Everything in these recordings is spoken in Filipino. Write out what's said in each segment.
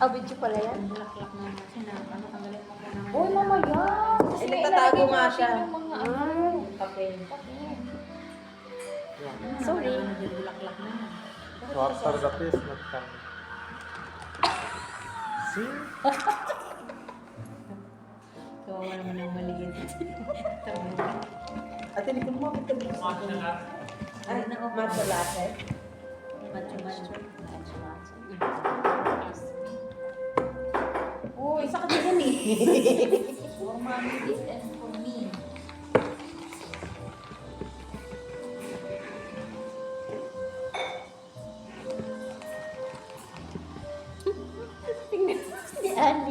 Ah, video pala yan? Ang bulaklak na kasi na ano ang galing mo ng Uy, mamaya. Eh, nagtatago nga siya. Yung mga ano. Ah, papel. Sorry. Ano bulaklak na. So after the paste, nagkang... See? Kawawa naman ang maliit. At hindi ko mo ito. Ay, matcha latte. Macho macho. Uy, Isa ka din eh. for mommy this and for me. Tingnan si Alice.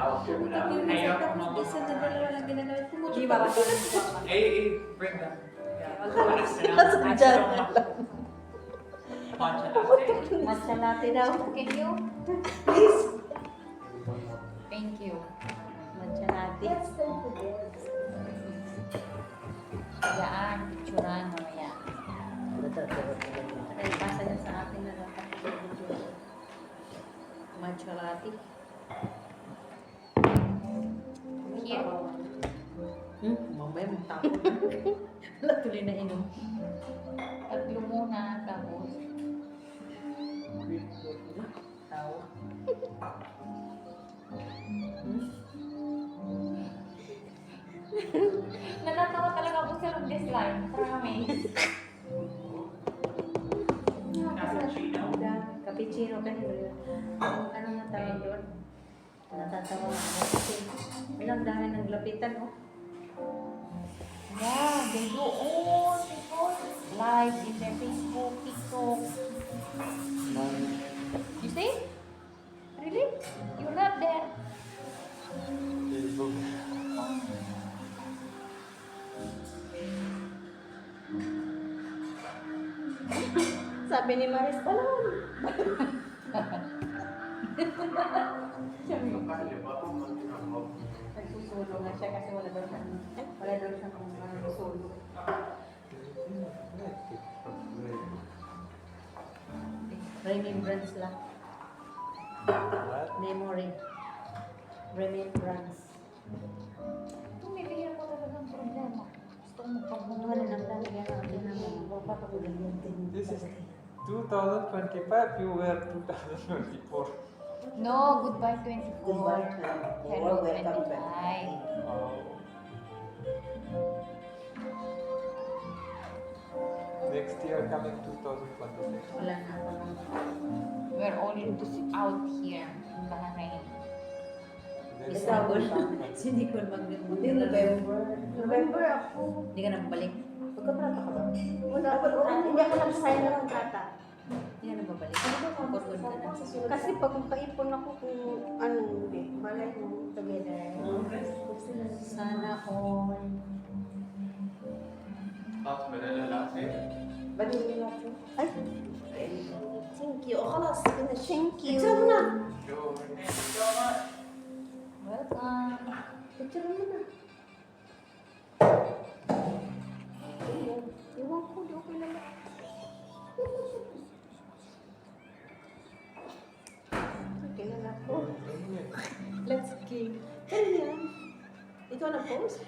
Siya. Ayaw ko Tapos mama. isa na dalawa lang ginagawa. Tumutok Di pa ba? ako. Eh, eh, them. Nasa dyan. Matcha latte daw. Can you? Please. Thank you. Matcha latte. Yan, picturean mamaya. Ay, pasa niya sa akin na lang. Matcha latte. Here. Hmm, mamaya magtapon. Wala tuloy na inom. Tatlo muna, tapos. Tao. Natatawa talaga ako sa this line. Promise. Cappuccino kanina. Ang ano nga tawag doon? Natatawa ako kasi ilang dami ng lapitan, oh. Yeah, they go all people live in their Facebook, TikTok. You see? Really? You're not there. Facebook. Sabi ni Maris, balon. Nagsusulo na siya kasi wala daw siya. Wala daw siya kung ano sulo. Remembrance lang. What? Memory. Remembrance. Kung may bigyan ko problema. Gusto lalagyan natin ng mga din. This is 2025, you were 2024. No, goodbye 24. Goodbye. Hello Welcome 25. back. Next year coming 2026. Wala na ako ng We're all out here in Bahrain. There is Ikaw, Isabel. ba? Si Nicole mag Hindi, November. November ako. Hindi ka na babalik. Magkaprata ka ba? Wala. Hindi ako nag-sign ng kontrata. Hindi na babalik. Pagod ka na. Kasi pag magkaipon ako kung ano, hindi. Malay mo, together. Sana all. Banili natin. Ay! Thank you. O, kalas. Thank you. Picture mo na. Welcome. Picture mo na. Ikaw na post?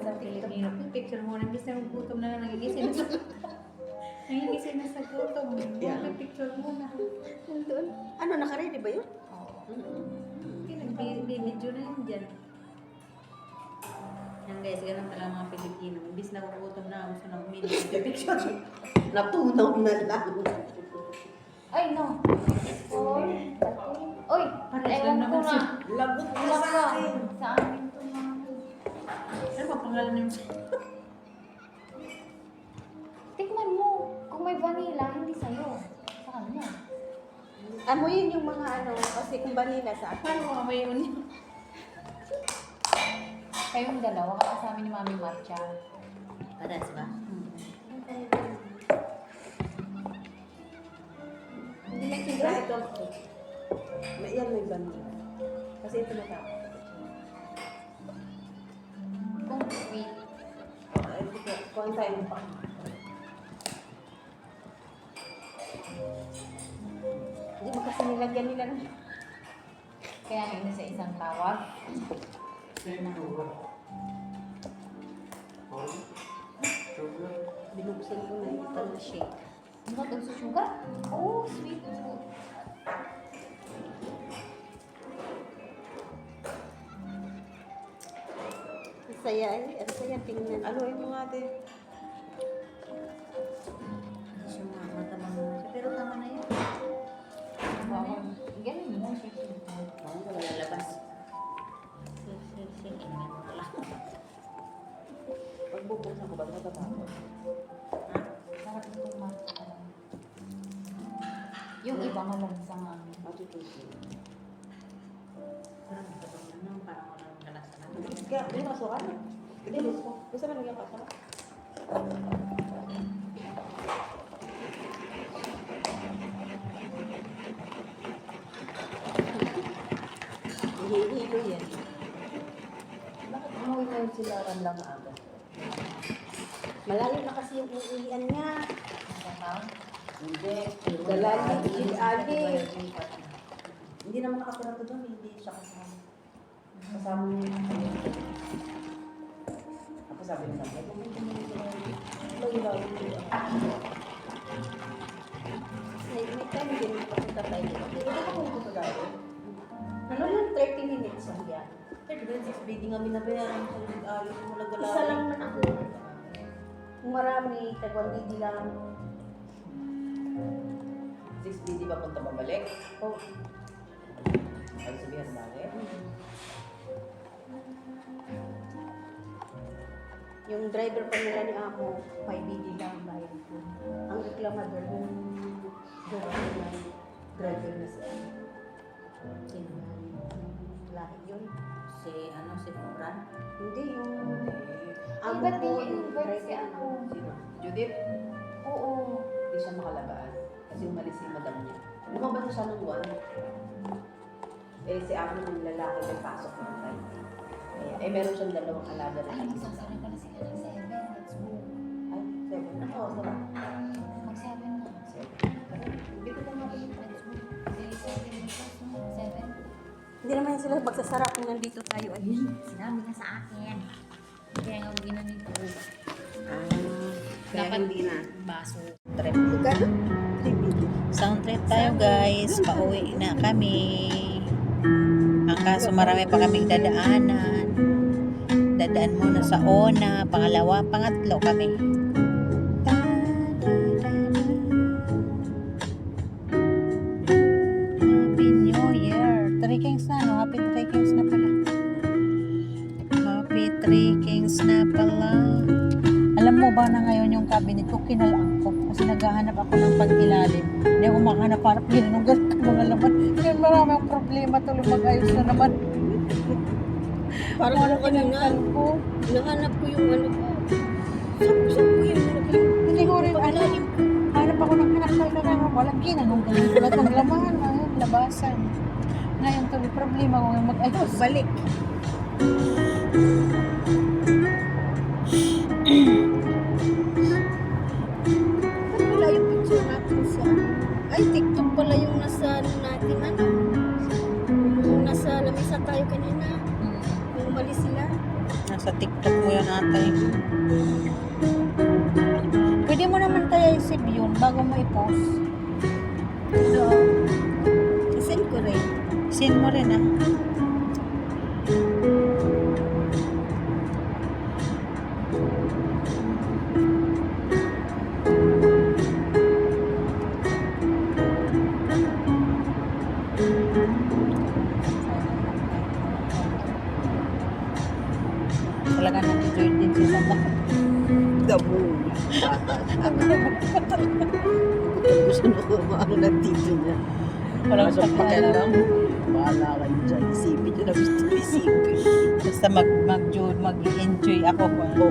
Sa Pilipino. Picture mo. Nangising ng gutom na lang. Nangigising na sa Nangigising na sa gutom. Yeah. Picture mo na. Nandun. Ano, naka-ready ba yun? Okay, nagbibidyo na yun dyan. Yan guys, ganun talaga mga Pilipino. Imbis na gugutom na, gusto na uminom. Picture. Natunaw na lang. Ay, no. Oy, Oy, ewan lang ko naman na. siya. Lagot na Wala sa akin. Sa mga. Ba pangalan niyo? Tikman mo. Kung may vanilla, hindi sa'yo. Sa kanya. Amoyin yung mga ano, kasi kung vanilla sa akin. Paano mo amoy yun? Kayong dalawa, kasama ni Mami Matcha. Parehas ba? Hindi may tigra ito. May, yan may banda. Kasi ito na sweet. Ay, ito, kuhan tayo pang. Hindi mo kasi nilagyan nila ng Kaya nga sa isang tawag. Binuksan ko na ito na shake. Ano ba sa sugar? Oh, sweet saya eh. Ang saya tingnan. Ano mga ate? Siya nga, na siya. Pero tama na yun. Wow. Ganun mo, sweet food. Oo, wala lalabas. Sige, sige, sige. Ingin mo na lang. Pagbubuksan ko ba ito matatapos? Sarap itong mata. Yung iba malansang ang Matutusin. Kaya, hindi masukan. Hindi, gusto. Gusto mo lagyan ka sa? Hihilo yan. Bakit umuwi na yun sila ran lang aga? Malayo na kasi yung uuwian niya. Hindi. Dalali, ali. Hindi naman nakatira doon, hindi siya kasama. Kasama niya yung pamilya. Ako sabi niya. Malayo dito. May, time din papunta tayo dito. Dito ka pumunta tayo. Ano lang, 30 minutes ang yan. 30 minutes, BD nga minabayaran ko. Ayos mo lang gala. Isa lang man ako. Marami, tagwang lang. 6 BD ba punta babalik? Oh, Ay sabihan bakit? Yung driver pa nila ni Amo, 5 BD lang bayad ko. Ang reklamador yung driver na driver na siya. Sino? Lahi yun. Si, ano, si Moran? Hindi, yung Ay, amo ba't di yung invite si ano? Sino? Judith? Oo. Hindi siya makalabas. Kasi umalis si madam niya. Lumabas siya ng buwan. Eh, si Amo yung lalaki may pasok ng time. Kaya, eh, meron siyang dalawang alaga na Ay, magsasara pala sila Ano, sarap. Mag-7 na. Seven. Hindi ko na mabalik. Let's go. Say 7 meters, no? 7. Hindi naman sila magsasara kung nandito tayo. Ayun. Sinabi na sa akin. Kaya nga ginamit ko. Ah, kaya hindi na. Baso. Trip. Magkano? 3 BD. Sound trip tayo guys. Pauwi na kami. Ang kaso marami pa kaming dadaanan. Dadaan muna sa Ona. Pangalawa, pangatlo kami. 3 kings na, no? Happy 3 kings na pala. Happy 3 kings na pala. Alam mo ba na ngayon yung cabinet ko, kinalaan ko. Kasi naghahanap ako ng pag-ilalim. Hindi ako makahanap harap yun. Nung ganun mga laman. Kaya marami ang problema tuloy mag-ayos na naman. Parang ano kanina, ko. nahanap ko yung ano ko. Saan ko yung ano ko? Hindi ko rin alam. Hanap ako ng hanap na lang. Walang ginanong ganun. Wala kang laman. Ayun, labasan. Ngayon tuloy problema ko yung mag-ayos. Balik. Ba't wala yung picture natin sa... Ay, TikTok pala yung nasa ano natin, ano? Yung nasa lamisa tayo kanina. Hmm. Yung umalis sila. Nasa TikTok mo yun ate. Pwede mo naman kaya i-save yun bago mo i-post. So, isend ko rin. Send mo rin ah. Talaga na-enjoy din si Santa. Gabo. Gusto na ko ano na tito niya. Walang Masang pakialam. Bahala kayo dyan. Isipin nyo na gusto ko isipin. Basta mag, mag, mag-enjoy ako. Oo.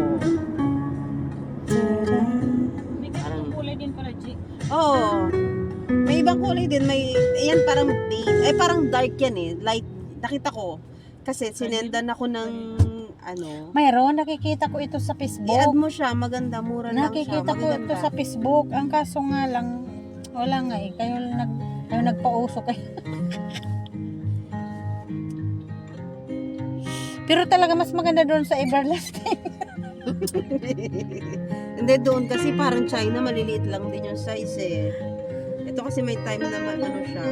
May Parang- kulay din pala, G. Oo. May iba ibang kulay din. May, yan parang beige. Eh, parang dark yan eh. Light. Nakita ko. Kasi sinendan ako ng, ano. Mayroon, nakikita ko ito sa Facebook. I-add mo siya. Maganda. Mura lang siya. Nakikita ko ito sa Facebook. Ang kaso nga lang, wala nga eh. Kayo nag, kayo nagpauso kayo. Pero talaga mas maganda doon sa Everlasting. Hindi doon kasi parang China, maliliit lang din yung size eh. Ito kasi may time naman ano siya.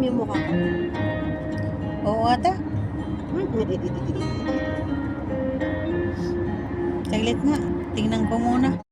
Na-confirm yung mukha ko. Oo ata. Saglit nga. Tingnan ko muna.